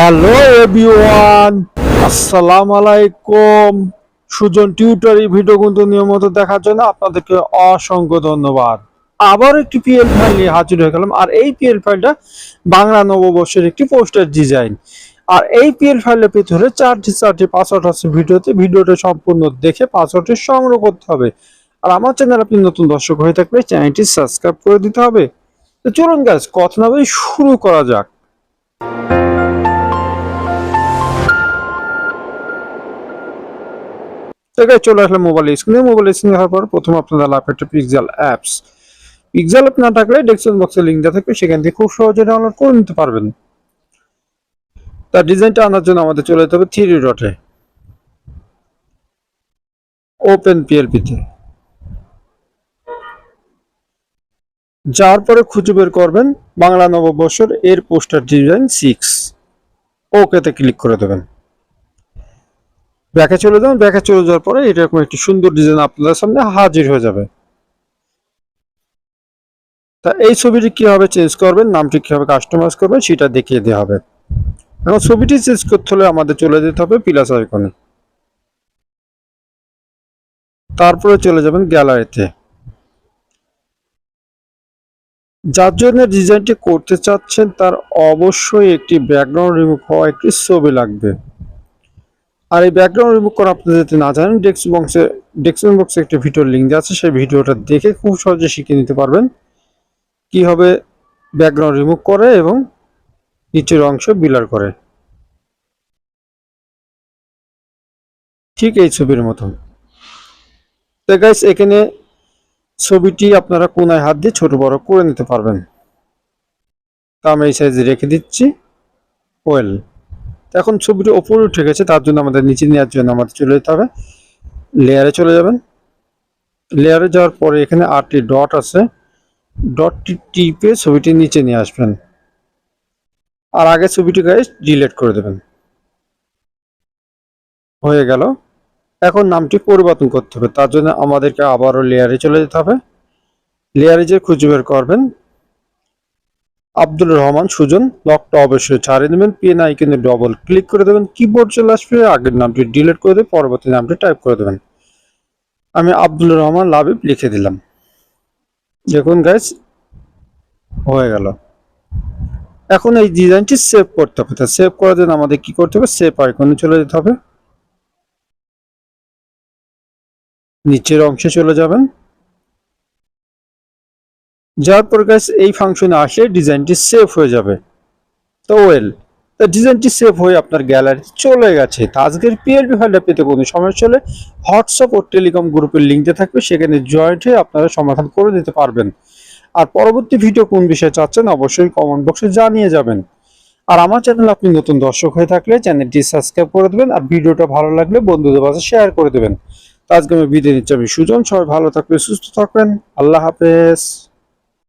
Hello everyone আসসালামু আলাইকুম Sujan tutor এই ভিডিও কিন্তু নিয়মিত দেখার জন্য আপনাদেরকে অসংখ্য ধন্যবাদ। আবার একটি পিএল ফাইল নিয়ে হাজির হয়ে গেলাম। আর এই পিএল ফাইলটা বাংলা নববর্ষের একটি পোস্টার ডিজাইন আর এই পিএল ফাইলের ভিতরে চারটি চারটি পাসওয়ার্ড আছে ভিডিওতে। ভিডিওটা সম্পূর্ণ দেখে পাসওয়ার্ডটি সংগ্রহ করতে হবে। আর আমার চ্যানেল আপনি নতুন দর্শক হয়ে থাকলে চ্যানেলটি সাবস্ক্রাইব করে দিতে হবে। তো চলুন গাছ কথা না শুরু করা যাক। তো চলে আসলে মোবাইল স্ক্রিনে মোবাইল স্ক্রিনে দেখার পর প্রথম আপনাদের ল্যাপটপে পিক্সেল অ্যাপস পিক্সেল অ্যাপ না থাকলে ডেসক্রিপশন বক্সে লিঙ্ক দেওয়া থাকবে, সেখান থেকে খুব সহজে ডাউনলোড করে নিতে পারবেন। তার ডিজাইনটা আনার জন্য আমাদের চলে যেতে হবে থ্রি ডটে ওপেন পিএলপিতে যার পরে খুঁজে বের করবেন বাংলা নববর্ষের এর পোস্টার ডিজাইন সিক্স ওকেতে ক্লিক করে দেবেন। ব্যাকে চলে যাবেন, ব্যাকে চলে যাওয়ার পরে এরকম একটি সুন্দর ডিজাইন আপনাদের সামনে হাজির হয়ে যাবে। তা এই ছবিটি কীভাবে চেঞ্জ করবেন, নামটি কীভাবে কাস্টমাইজ করবেন সেটা দেখিয়ে দেওয়া হবে। এখন ছবিটি চেঞ্জ করতে হলে আমাদের চলে যেতে হবে প্লাস আইকনে তারপরে চলে যাবেন গ্যালারিতে যার জন্য ডিজাইনটি করতে চাচ্ছেন, তার অবশ্যই একটি ব্যাকগ্রাউন্ড রিমুভ হওয়া একটি ছবি লাগবে। আর এই ব্যাকগ্রাউন্ড রিমুভ করা আপনি যদি না জানেন ডেস্ক বক্সে ডেস্কশন বক্সে একটি ভিডিওর লিঙ্ক আছে, সেই ভিডিওটা দেখে খুব সহজে শিখে নিতে পারবেন। কীভাবে ব্যাকগ্রাউন্ড রিমুভ করে এবং নিচের অংশ বিলার করে। ঠিক এই ছবির মতন। তো গাইস এখানে ছবিটি আপনারা কোনায় হাত দিয়ে ছোট বড় করে নিতে পারবেন। তা আমি এই সাইজে রেখে দিচ্ছি। ওয়েল এখন ছবিটি ওপরে উঠে গেছে, তার জন্য আমাদের নিচে নেওয়ার জন্য আমাদের চলে যেতে হবে। লেয়ারে চলে যাবেন। লেয়ারে যাওয়ার পরে এখানে আটটি ডট আছে। ডটটি টিপে ছবিটি নিচে নিয়ে আসবেন। আর আগে ছবিটি গায়ে ডিলিট করে দেবেন। হয়ে গেল। এখন নামটি পরিবর্তন করতে হবে, তার জন্য আমাদেরকে আবারও লেয়ারে চলে যেতে হবে। লেয়ারে যে খুঁজে বের করবেন আব্দুল রহমান, সুজন লকটা অবশ্যই ছাড়িয়ে দেবেন পেন আইকনে ডবল ক্লিক করে দেবেন। কিবোর্ড চলে আসবে। আগের নামটি ডিলিট করে দেবেন পরবর্তী নামটি টাইপ করে দেবেন। আমি আব্দুল রহমান লাবিব লিখে দিলাম। দেখুন গাইস হয়ে গেল। এখন এই ডিজাইনটি সেভ করতে হবে। তা সেভ করার জন্য আমাদের কি করতে হবে? সেভ আইকনে চলে যেতে হবে। নিচের অংশে চলে যাবেন। যার পর গাইস এই ফাংশনে আসে ডিজাইনটি সেভ হয়ে যাবে। তো ওয়েল তো ডিজাইনটি সেভ হয়ে আপনার গ্যালারিতে চলে গেছে। তা আজকের পিএলপি ফাইলটা পেতে কোনো সমস্যা হলে হোয়াটসঅ্যাপ ও টেলিকম গ্রুপের লিঙ্কটা থাকবে, সেখানে জয়েন্ট হয়ে আপনারা সমাধান করে দিতে পারবেন। আর পরবর্তী ভিডিও কোন বিষয়ে চাচ্ছেন, অবশ্যই কমেন্ট বক্সে জানিয়ে যাবেন। আর আমার চ্যানেল আপনি নতুন দর্শক হয়ে থাকলে চ্যানেলটি সাবস্ক্রাইব করে দেবেন, আর ভিডিওটা ভালো লাগলে বন্ধুদের মাঝে শেয়ার করে দেবেন। তো আজকে আমি বিদায় নিচ্ছি, আমি সুজন, সবাই ভালো থাকবেন, সুস্থ থাকবেন, আল্লাহ হাফেজ।